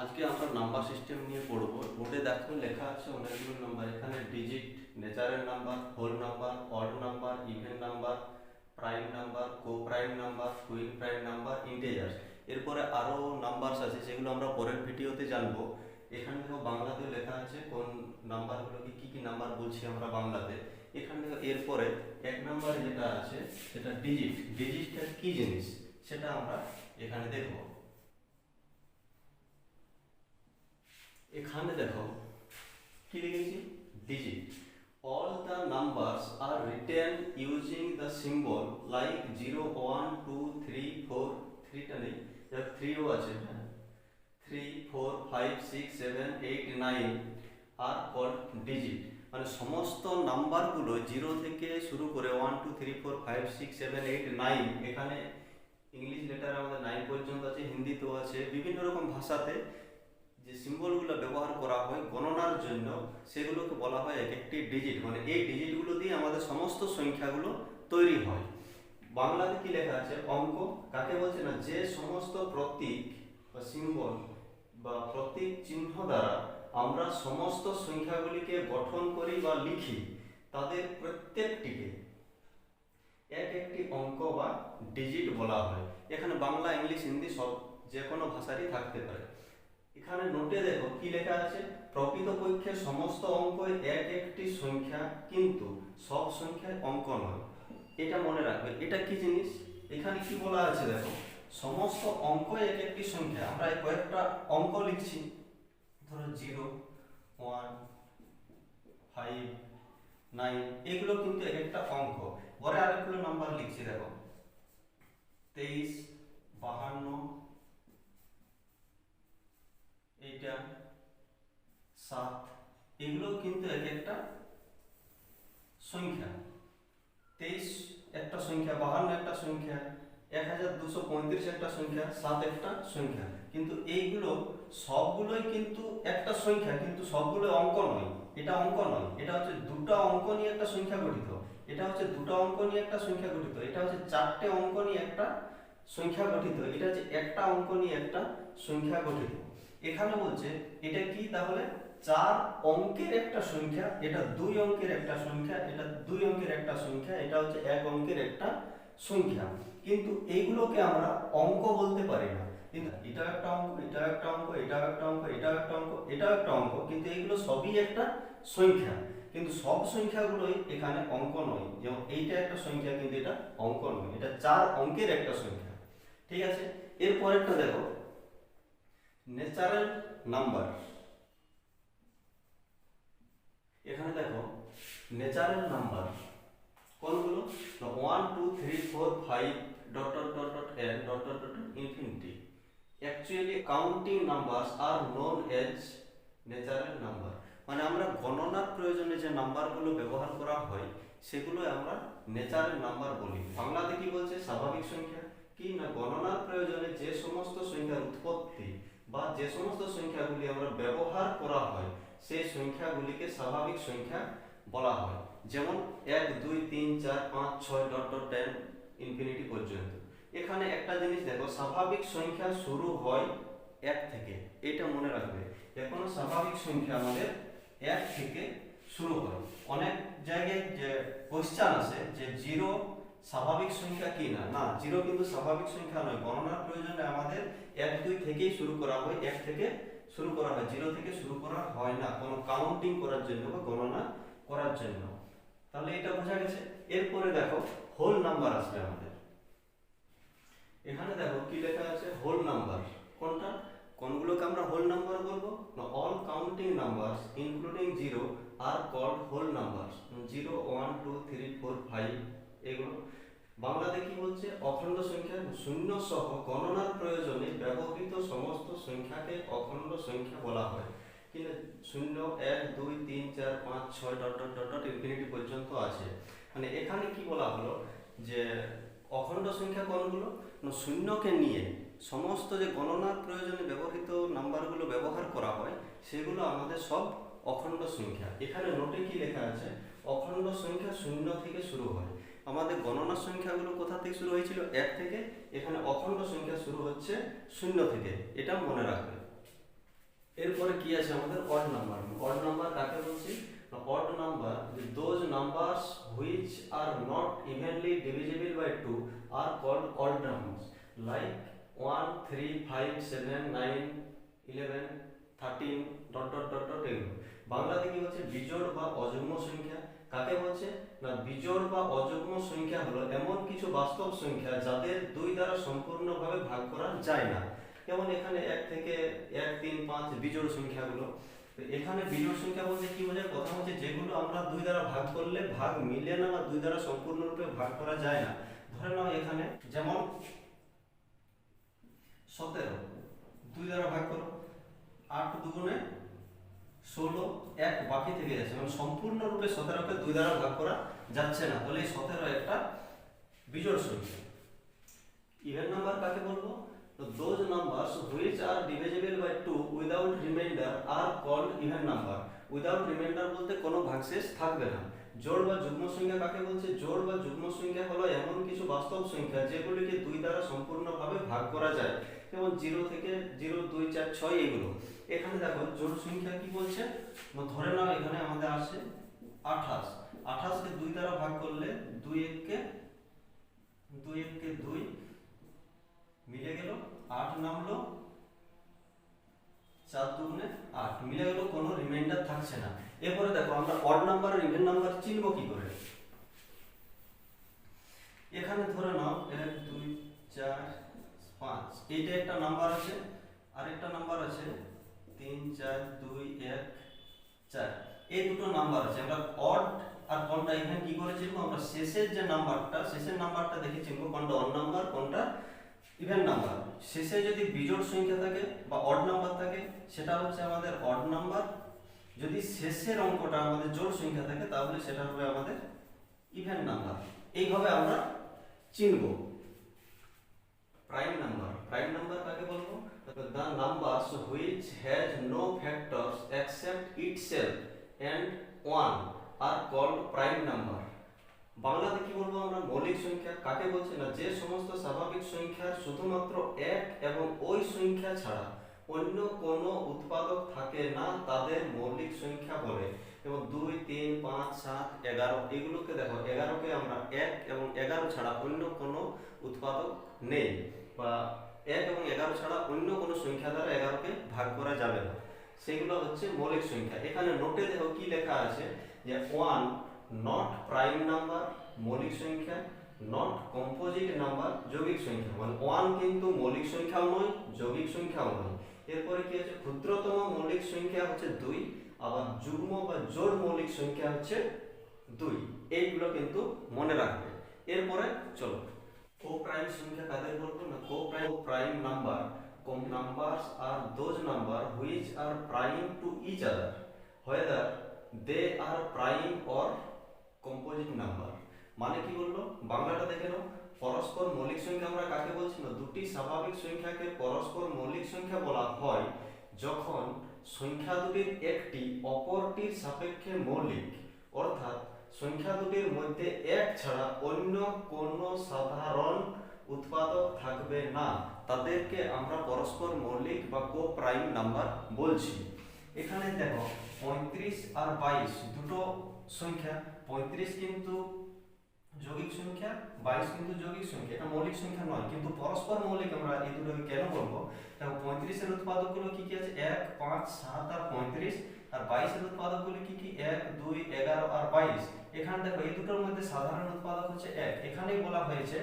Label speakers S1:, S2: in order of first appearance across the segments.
S1: আজকে আমরা number system নিয়ে পড়ব। বোর্ডে দেখো লেখা আছে অনেকগুলো নাম্বার। এখানে ডিজিট নেচারের number whole number odd number even number prime number coprime number twin prime number integers এরপরে আরও নাম্বারস আছে যেগুলো আমরা পরের ভিডিওতে জানব। এখানে দেখো বাংলাতেও লেখা আছে কোন নাম্বারগুলোকে কি কি নাম্বার বলছি আমরা বাংলাতে। এখানে এরপরে এক নাম্বার যেটা আছে, সেটা ডিজিট ডিজিটটা কি জিনিস, সেটা আমরা এখানে দেখব। এখানে দেখো, কি লিখেছি? Digit all the numbers are written using the symbol like zero one two three four থ্রিটা নেই থ্রিও আছে হ্যাঁ। Three four five six seven eight nine are called digit মানে সমস্ত নাম্বারগুলো জিরো থেকে শুরু করে one two three four five six seven eight nine এখানে ইংলিশ লেটার আমাদের নাইন পর্যন্ত আছে, হিন্দিতেও আছে, বিভিন্ন রকম ভাষাতে যে সিম্বলগুলো ব্যবহার করা হয় গণনার জন্য, সেগুলোকে বলা হয় এক একটি ডিজিট মানে এই ডিজিটগুলো দিয়ে আমাদের সমস্ত সংখ্যাগুলো তৈরি হয়। বাংলাতে কি লেখা আছে? অঙ্ক। কাকে বলছে না? যে সমস্ত প্রতীক বা সিম্বল বা প্রতীক চিহ্ন দ্বারা আমরা সমস্ত সংখ্যাগুলিকে গঠন করি বা লিখি, তাদের প্রত্যেকটিকে এক একটি অঙ্ক বা ডিজিট বলা হয়। এখানে বাংলা, ইংলিশ, হিন্দি সব যে কোনো ভাষারই থাকতে পারে। এখানে নোটে দেখো কি লেখা আছে? প্রকৃতপক্ষে সমস্ত অঙ্ক এক একটি সংখ্যা, কিন্তু সব সংখ্যায় অঙ্ক নয়। এটা মনে রাখবে। এটা কি জিনিস? এখানে কি বলা আছে দেখো, সমস্ত অঙ্ক এক একটি সংখ্যা। আমরা কয়েকটা অঙ্ক লিখছি। ধরো জিরো ওয়ান ফাইভ নাইন এগুলো কিন্তু এক একটা অঙ্ক। পরে আরেকগুলো নাম্বার লিখছি দেখো। তেইশ বাহান্ন এইটা সাত এগুলো কিন্তু এক একটা সংখ্যা। তেইশ একটা সংখ্যা, বাহান্ন একটা সংখ্যা, এক হাজার দুশো পঁয়ত্রিশ একটা সংখ্যা, সাত একটা সংখ্যা। কিন্তু এইগুলো সবগুলোই কিন্তু একটা সংখ্যা, কিন্তু সবগুলো অঙ্ক নয়। এটা অঙ্ক নয়। এটা হচ্ছে দুটো অঙ্ক নিয়ে একটা সংখ্যা গঠিত। এটা হচ্ছে দুটো অঙ্ক নিয়ে একটা সংখ্যা গঠিত। এটা হচ্ছে চারটে অঙ্ক নিয়ে একটা সংখ্যা গঠিত। এটা হচ্ছে একটা অঙ্ক নিয়ে একটা সংখ্যা গঠিত। এখানে বলছে, এটা কি তাহলে? চার অঙ্কের একটা সংখ্যা, এটা দুই অঙ্কের একটা সংখ্যা, এটা দুই অঙ্কের একটা সংখ্যা, এটা হচ্ছে এক অঙ্কের একটা সংখ্যা। কিন্তু এইগুলোকে আমরা অঙ্ক বলতে পারি না। কিন্তু এটাও একটা অঙ্ক, এটাও একটা অঙ্ক, এটাও একটা অঙ্ক, এটাও একটা অঙ্ক, এটাও একটা অঙ্ক, কিন্তু এইগুলো সবই একটা সংখ্যা। কিন্তু সব সংখ্যাগুলোই এখানে অঙ্ক নয়। যেমন এইটা একটা সংখ্যা, কিন্তু এটা অঙ্ক নয়। এটা চার অঙ্কের একটা সংখ্যা। ঠিক আছে? এরপরেরটা দেখো। ন্যাচারাল নাম্বার এখানে দেখো ন্যাচারাল নাম্বার কোনগুলো one two three four five dot dot dot N dot dot dot infinity actually counting number are known as natural number মানে আমরা গণনার প্রয়োজনে যে নাম্বারগুলো ব্যবহার করা হয় সেগুলো আমরা ন্যাচারাল নাম্বার বলি। বাংলাতে কি বলছে? স্বাভাবিক সংখ্যা। কি না? গণনার প্রয়োজনে যে সমস্ত সংখ্যার উৎপত্তি বা যে সমস্ত সংখ্যাগুলি আমরা ব্যবহার করা হয় সেই সংখ্যাগুলিকে স্বাভাবিক সংখ্যা বলা হয়। যেমন এক, দুই, তিন, চার, পাঁচ, ছয়, ডট ডট, টেন, ইনফিনিটি পর্যন্ত। এখানে একটা জিনিস দেখো, স্বাভাবিক সংখ্যা শুরু হয় এক থেকে। এটা মনে রাখবে। এখনও স্বাভাবিক সংখ্যা আমাদের এক থেকে শুরু হয়। অনেক জায়গায় যে কোশ্চান আছে যে জিরো স্বাভাবিক সংখ্যা কি না? না জিরো কিন্তু স্বাভাবিক সংখ্যা নয়। গণনার প্রয়োজনে আমাদের এক, দুই থেকেই শুরু করা হয়। এক থেকে শুরু করা হয়। জিরো থেকে শুরু করা হয় না। কোনো কাউন্টিং করার জন্য বা গণনা করার জন্য। তাহলে এটা বোঝা গেছে। এরপরে দেখো হোল নাম্বার আসবে আমাদের। এখানে দেখো কি লেখা আছে? হোল নাম্বার কোনটা? কোনগুলোকে আমরা হোল নাম্বার বলব? না all counting numbers including zero are called whole number zero one two three four five এগুলো। বাংলাতে কি বলছে অখণ্ড সংখ্যা শূন্য সহ গণনার প্রয়োজনে ব্যবহৃত সমস্ত সংখ্যাকে অখণ্ড সংখ্যা বলা হয়। কিন্তু শূন্য, এক, দুই, তিন, চার, পাঁচ, ছয়, dot dot dot dot infinity পর্যন্ত আছে। মানে এখানে কি বলা হলো? যে অখণ্ড সংখ্যা কোনগুলো? না, শূন্যকে নিয়ে সমস্ত যে গণনার প্রয়োজনে ব্যবহৃত নাম্বারগুলো ব্যবহার করা হয়, সেগুলো আমাদের সব অখণ্ড সংখ্যা। এখানে নোটে কি লেখা আছে? অখণ্ড সংখ্যা শূন্য থেকে শুরু হয়। আমাদের গণনার সংখ্যাগুলো কোথা থেকে শুরু হয়েছিল? এক থেকে, এখানে অখণ্ড সংখ্যা শুরু হচ্ছে শূন্য থেকে। এটা মনে রাখবে এরপরে কি আছে আমাদের? অড নাম্বার অড নাম্বার কাকে বলছি? Odd number those numbers which are not evenly divisible by two are called odd numbers like one three five seven nine eleven thirteen dot dot dot dot এগুলো বাংলাতে কি হচ্ছে? বিজোড় বা অযুগ্ম সংখ্যা। কাকে বলছে? না, বিজোড় বা অযুগ্ম সংখ্যা হলো এমন কিছু বাস্তব সংখ্যা যাদের দুই দ্বারা সম্পূর্ণভাবে ভাগ করা যায় না। যেমন এখানে এক থেকে এক, তিন, পাঁচ বিজোড় সংখ্যাগুলো। এখানে বিজোড় সংখ্যা বলতে কি বোঝায়? কথা হচ্ছে যেগুলো আমরা দুই দ্বারা ভাগ করলে ভাগ মিলে না বা দুই দ্বারা সম্পূর্ণরূপে ভাগ করা যায় না। ধরে নাও এখানে যেমন সতেরো, দুই দ্বারা ভাগ করো, আট দুগুণে ষোলো এক বাকি থেকে যাচ্ছে। মানে সম্পূর্ণরূপে সতেরোকে দুই দ্বারা ভাগ করা যাচ্ছে না। তাহলে এই সতেরো একটা বিজোড় সংখ্যা। ইভেন নাম্বার কাকে বলব? Those numbers which are divisible by two without remainder are called even number without remainder বলতে কোনো ভাগশেষ থাকবে না। জোড় বা যুগ্ম সংখ্যা কাকে বলছে? জোড় বা যুগ্ম সংখ্যা হলো এমন কিছু বাস্তব সংখ্যা যেগুলিকে দুই দ্বারা সম্পূর্ণভাবে ভাগ করা যায়। যেমন জিরো থেকে জিরো, দুই, চার, ছয় এগুলো। এখানে দেখো জোড় সংখ্যা কি বলছে? ধরে নাও, এখানে আমাদের আসে আঠাশ। আঠাশকে দুই দ্বারা ভাগ করলে দুই এককে দুই এককে দুই মিলে গেল আট নামলো চার দুগুণে আট। মিলে গেল, কোনো রিমাইন্ডার থাকছে না। এরপরে দেখো, আমরা অড নাম্বার আর ইভেন নাম্বার চিনব কি করে? এখানে ধরে নাও, এক, দুই, চার পাঁচ। এইটা একটা নাম্বার আছে, আরেকটা নাম্বার আছে, তিন, চার, দুই, এক, চার। এই দুটো নাম্বার আছে। আমরা অড আর কোনটা ইভেন কি করে চিনবো? আমরা শেষের যে নাম্বারটা শেষের নাম্বারটা দেখে চিনবো কোনটা অড নাম্বার কোনটা ইভেন নাম্বার শেষে যদি বিজোড় সংখ্যা থাকে বা অড নাম্বার থাকে, সেটা হচ্ছে আমাদের অড নাম্বার যদি শেষের অঙ্কটা আমাদের জোড় সংখ্যা থাকে, তাহলে সেটা হবে আমাদের ইভেন নাম্বার এইভাবে আমরা চিনব। প্রাইম নাম্বার প্রাইম নাম্বার কাকে বলব? The numbers which has no factors except itself and one are called prime number বাংলাতে কি বলব আমরা? মৌলিক সংখ্যা কাকে বলছে? না, যে সমস্ত স্বাভাবিক সংখ্যার শুধুমাত্র এক এবং ওই সংখ্যা ছাড়া অন্য কোনো উৎপাদক থাকে না তাদের মৌলিক সংখ্যা বলে। এবং দুই, তিন, পাঁচ, সাত, এগারো, এগুলোকে দেখো, এগারোকে আমরা এক এবং এগারো ছাড়া অন্য কোনো উৎপাদক নেই। বা এক এবং এগারো ছাড়া অন্য কোনো সংখ্যা দ্বারা এগারোকে ভাগ করা যাবে না। সেগুলো হচ্ছে মৌলিক সংখ্যা। এখানে নোটে দেখো কি লেখা আছে যে ওয়ান নট প্রাইম নাম্বার মৌলিক সংখ্যা নট কম্পোজিট নাম্বার যৌগিক সংখ্যা। মানে ওয়ান কিন্তু মৌলিক সংখ্যাও নয়, যৌগিক সংখ্যাও নয়। এরপরে কি আছে? ক্ষুদ্রতম মৌলিক সংখ্যা হচ্ছে দুই, আবার যুগ্ম বা জোড় মৌলিক সংখ্যা হচ্ছে দুই। এইগুলো কিন্তু মনে রাখবে। এরপরে চলো। কো প্রাইম সংখ্যা কাদের বলব না? Coprime prime number come numbers are those number which are prime to each other whether they are prime or composite number মানে কি বলল? বাংলাটা দেখে নাও। পরস্পর মৌলিক সংখ্যা আমরা কাকে বলছি না? দুটি স্বাভাবিক সংখ্যাকে পরস্পর মৌলিক সংখ্যা বলা হয় যখন সংখ্যা দুটির একটি অপরটির সাপেক্ষে মৌলিক। অর্থাৎ সংখ্যা দুটির মধ্যে এক ছাড়া অন্য কোনো সাধারণ উৎপাদক থাকবে না। তাদেরকে আমরা পরস্পর মৌলিক বা কো প্রাইম নাম্বার বলছি। এখানে দেখো, পঁয়ত্রিশ আর বাইশ, দুটো সংখ্যা। পঁয়ত্রিশ কিন্তু যৌগিক সংখ্যা, বাইশ কিন্তু যৌগিক সংখ্যা। এটা মৌলিক সংখ্যা নয়, কিন্তু পরস্পর মৌলিক আমরা এই দুটোকে কেন বলব? দেখো, পঁয়ত্রিশের উৎপাদকগুলো কি কি আছে? এক, পাঁচ, সাত আর পঁয়ত্রিশ। আর বাইশের উৎপাদকগুলো কি কি? এক, দুই, এগারো আর বাইশ। এখানে দেখো, এই দুটোর মধ্যে সাধারণ উৎপাদক হচ্ছে এক। এখানেই বলা হয়েছে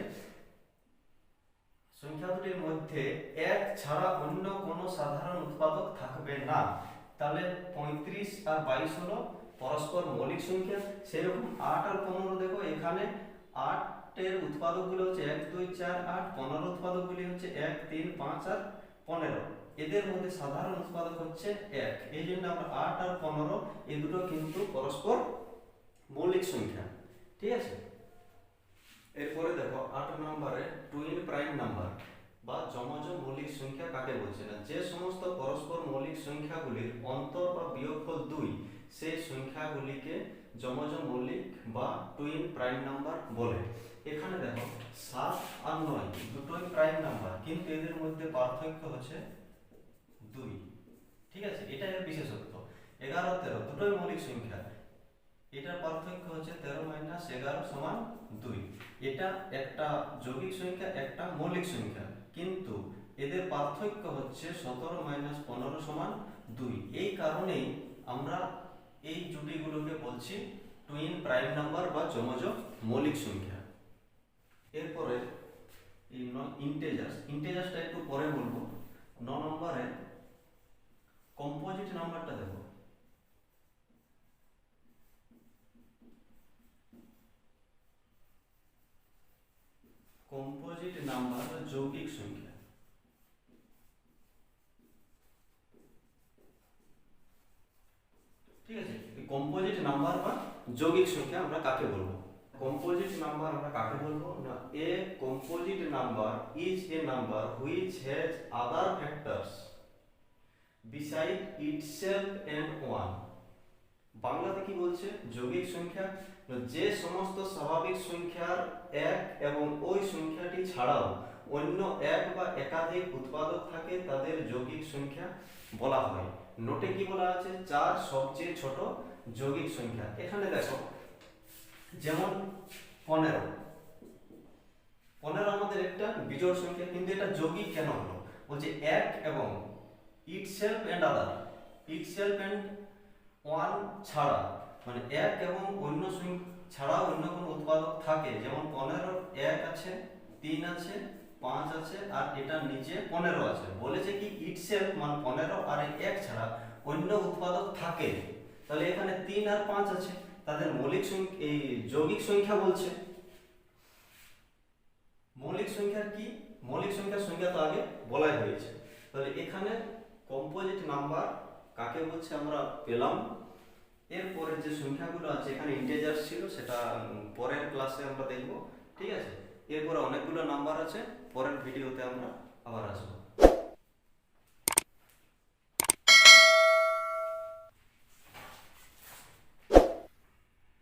S1: সংখ্যা দুটির মধ্যে এক ছাড়া অন্য কোনো সাধারণ উৎপাদক থাকবে না। তাহলে পঁয়ত্রিশ আর বাইশ হলো পরস্পর মৌলিক সংখ্যা। সেরকম আট আর পনেরো দেখো, এখানে আটের উৎপাদকগুলো হচ্ছে এক, দুই, চার, আট। পনেরো উৎপাদকগুলি হচ্ছে এক, তিন, পাঁচ আর পনেরো। এদের মধ্যে সাধারণ উৎপাদক হচ্ছে এক। এই জন্য আমরা আট আর পনেরো, এই দুটো কিন্তু পরস্পর মৌলিক সংখ্যা। ঠিক আছে? এরপরে দেখো, আট নম্বরে টুইন প্রাইম নাম্বার বা যমজ মৌলিক সংখ্যা কাকে বলছে না? যে সমস্ত পরস্পর মৌলিক সংখ্যাগুলির অন্তর বা বিয়োগফল দুই, সেই সংখ্যাগুলিকে যমজ মৌলিক বা টুইন প্রাইম নাম্বার বলে। এখানে দেখো, সাত আর নয়, দুটোই প্রাইম নাম্বার। কিন্তু এদের মধ্যে পার্থক্য হচ্ছে দুই। ঠিক আছে? এটা এর বিশেষত্ব। এগারো, তেরো, দুটোই মৌলিক সংখ্যা। এটার পার্থক্য হচ্ছে তেরো মাইনাস এগারো সমান দুই। এটা একটা যৌগিক সংখ্যা, একটা মৌলিক সংখ্যা। কিন্তু এদের পার্থক্য হচ্ছে সতেরো মাইনাস পনেরো সমান দুই। এই কারণেই আমরা এই জুটিগুলোকে বলছি টুইন প্রাইম নাম্বার বা যমজ মৌলিক সংখ্যা। এরপরে ইন্টেজার্স ইন্টেজার্সটা একটু পরে বলব। ন নম্বরে কম্পোজিট নাম্বারটা দেখো। কম্পোজিট নাম্বার যৌগিক সংখ্যা। ঠিক আছে? কম্পোজিট নাম্বার বা যৌগিক সংখ্যা আমরা কাকে বলব? কম্পোজিট নাম্বার আমরা কাকে বলব? না, a composite number is a number which has other factors beside itself and one বাংলাতে কি বলছে? যৌগিক সংখ্যা। যে সমস্ত স্বাভাবিক সংখ্যার এক এবং ওই সংখ্যাটি ছাড়াও অন্য এক বা একাধিক উৎপাদক থাকে, তাদের যৌগিক সংখ্যা বলা হয়। নোটে কি বলা আছে? চার সবচেয়ে ছোট যৌগিক সংখ্যা। এখানে দেখো, যেমন পনেরো। পনেরো আমাদের একটা বিজোড় সংখ্যা, কিন্তু এটা যৌগিক কেন হলো? বলছে এক এবং itself and other itself and one ছাড়া মানে এক এবং অন্য সংখ্যা ছাড়া অন্য কোনো উৎপাদক থাকে, যেমন পনেরো এক আছে, তিন আছে, পাঁচ আছে, আর এটা নিচে পনেরো আছে। বলেছে কি ইট সেলফ মানে পনেরো আর এক ছাড়া অন্য উৎপাদক থাকে। তাহলে এখানে তিন আর পাঁচ আছে, তাদের মৌলিক সংখ্যা এই যৌগিক সংখ্যা বলছে। মৌলিক সংখ্যার কি? মৌলিক সংখ্যার সংখ্যা তো আগে বলাই হয়েছে। তাহলে এখানে কম্পোজিট নাম্বার কাকে বলছে আমরা পেলাম। এরপরে যে সংখ্যাগুলো আছে, এখানে ইন্টেজার্স ছিল, সেটা পরের ক্লাসে আমরা দেখব, ঠিক আছে? এরপরে অনেকগুলো নাম্বার আছে, পরের ভিডিওতে আমরা আবার আসব।